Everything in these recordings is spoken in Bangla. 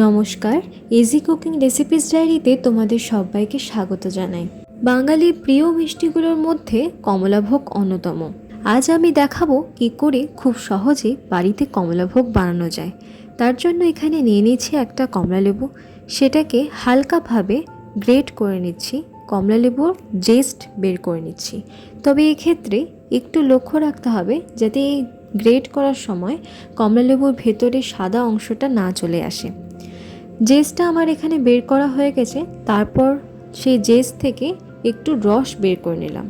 নমস্কার ইজি কুকিং রেসিপিস ডায়েরিতে তোমাদের সবাইকে স্বাগত জানাই। বাঙালির প্রিয় মিষ্টিগুলোর মধ্যে কমলাভোগ অন্যতম। আজ আমি দেখাবো কি করে খুব সহজে বাড়িতে কমলাভোগ বানানো যায়। তার জন্য এখানে নিয়ে নিচ্ছি একটা কমলালেবু। সেটাকে হালকাভাবে গ্রেট করে নিচ্ছি। কমলালেবুর জেস্ট বের করে নিচ্ছি। তবে এক্ষেত্রে একটু লক্ষ্য রাখতে হবে যাতে এই গ্রেট করার সময় কমলালেবুর ভেতরে সাদা অংশটা না চলে আসে। জেসটা আমার এখানে বের করা হয়ে গেছে, তারপর সেই জেস থেকে একটু রস বের করে নিলাম।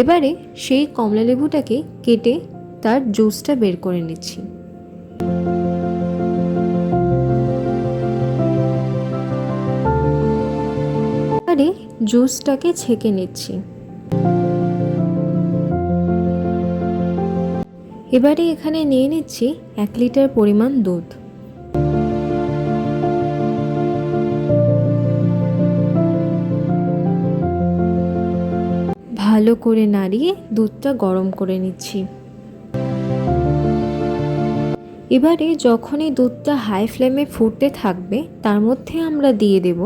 এবারে সেই কমলালেবুটাকে কেটে তার জুসটা বের করে নিচ্ছি। এবারে জুসটাকে ছেঁকে নিচ্ছি। এবারে এখানে নিয়ে নিচ্ছি এক লিটার পরিমাণ দুধ। ভালো করে নাড়িয়ে দুধটা গরম করে নিচ্ছি। এবারে যখনই দুধটা হাই ফ্লেমে ফুটতে থাকবে, তার মধ্যে আমরা দিয়ে দেব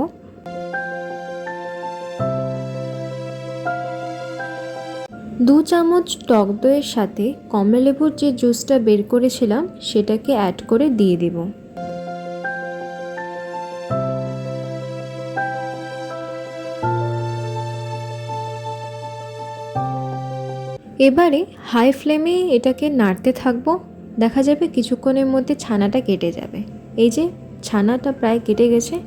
দু চামচ টক দইয়ের সাথে কমলালেবুর যে জুসটা বের করেছিলাম, সেটাকে অ্যাড করে দিয়ে দেবো। এবারে হাই ফ্লেমে এটাকে নাড়তে থাকব। দেখা যাবে কিছুক্ষণের মধ্যে ছানাটা কেটে যাবে। এই যে, ছানাটা প্রায় কেটে গেছে।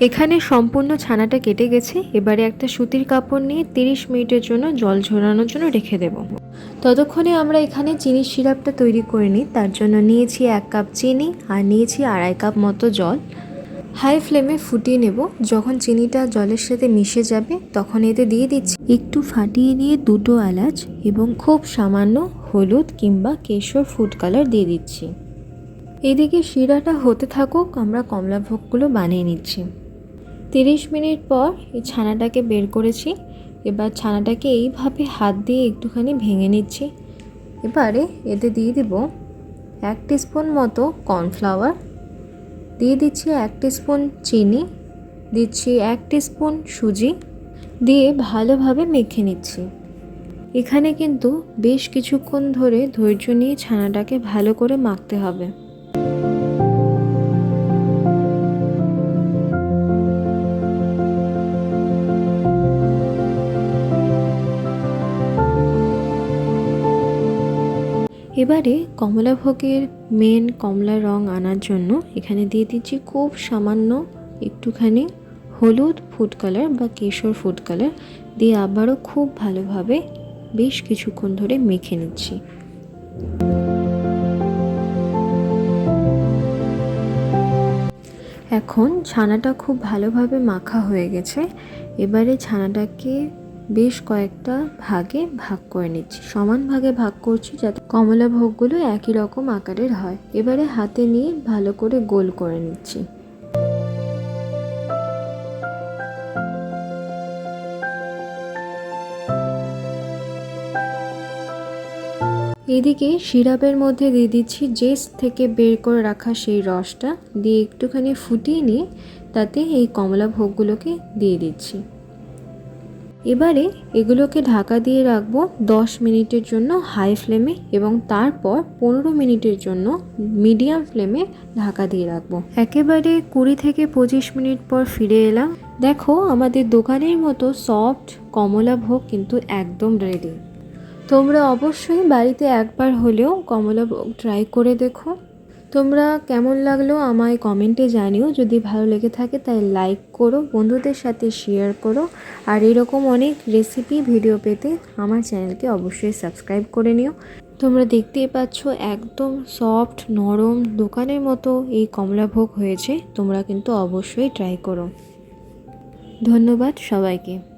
এখানে সম্পূর্ণ ছানাটা কেটে গেছে। এবারে একটা সুতির কাপড় নিয়ে তিরিশ মিনিটের জন্য জল ঝরানোর জন্য রেখে দেব। ততক্ষণে আমরা এখানে চিনির সিরাপটা তৈরি করে নিই। তার জন্য নিয়েছি এক কাপ চিনি আর নিয়েছি আড়াই কাপ মতো জল। হাই ফ্লেমে ফুটিয়ে নেব। যখন চিনিটা জলের সাথে মিশে যাবে, তখন এতে দিয়ে দিচ্ছি একটু ফাটিয়ে নিয়ে দুটো এলাচ এবং খুব সামান্য হলুদ কিংবা কেশর ফুড কালার দিয়ে দিচ্ছি। এদিকে শিরাটা হতে থাকুক, আমরা কমলা ভোগগুলো বানিয়ে নিচ্ছি। তিরিশ মিনিট পর এই ছানাটাকে বের করেছি। এবার ছানাটাকে এইভাবে হাত দিয়ে একটুখানি ভেঙে নিচ্ছি। এবারে এতে দিয়ে দিব এক স্পুন মতো কর্নফ্লাওয়ার। দিয়ে দিচ্ছি এক স্পুন চিনি, দিচ্ছি এক স্পুন সুজি, দিয়ে ভালোভাবে মেখে নিচ্ছি। এখানে কিন্তু বেশ কিছুক্ষণ ধরে ধৈর্য নিয়ে ছানাটাকে ভালো করে মাখতে হবে। এবারে কমলাভোগের মেন কমলা রং আনার জন্য এখানে দিয়ে দিচ্ছি খুব সামান্য একটুখানি হলুদ ফুড কালার বা কেশর ফুড কালার দিয়ে আবারও খুব ভালোভাবে বেশ কিছুক্ষণ ধরে মেখে নিচ্ছি। এখন ছানাটা খুব ভালোভাবে মাখা হয়ে গেছে। এবারে ছানাটাকে বেশ কয়েকটা ভাগে ভাগ করে নিচ্ছি। সমান ভাগে ভাগ করছি যাতে কমলা ভোগগুলো একই রকম আকারের হয়। এবারে হাতে নিয়ে ভালো করে গোল করে নিচ্ছি। এদিকে সিরাপের মধ্যে দিয়ে দিচ্ছি জেস থেকে বের করে রাখা সেই রসটা। দিয়ে একটুখানি ফুটিয়ে নিয়ে তাতে এই কমলা ভোগগুলোকে দিয়ে দিচ্ছি। এবারে এগুলোকে ঢাকা দিয়ে রাখব দশ মিনিটের জন্য হাই ফ্লেমে এবং তারপর পনেরো মিনিটের জন্য মিডিয়াম ফ্লেমে ঢাকা দিয়ে রাখব। একেবারে কুড়ি থেকে পঁচিশ মিনিট পর ফিরে এলাম। দেখো, আমাদের দোকানের মতো সফট কমলা ভোগ কিন্তু একদম রেডি তোমরা অবশ্যই বাড়িতে একবার হলেও কমলা ভোগ ট্রাই করে দেখো। তোমরা কেমন লাগল আমায় কমেন্টে জানিও। যদি ভালো লেগে থাকে তাই লাইক করো, বন্ধুদের সাথে শেয়ার করো। আর এরকম অনেক রেসিপি ভিডিও পেতে আমার চ্যানেলকে অবশ্যই সাবস্ক্রাইব করে নিও। তোমরা দেখতেই পাচ্ছ একদম সফট নরম দোকানের মতো এই কমলাভোগ হয়েছে। তোমরা কিন্তু অবশ্যই ট্রাই করো। ধন্যবাদ সবাইকে।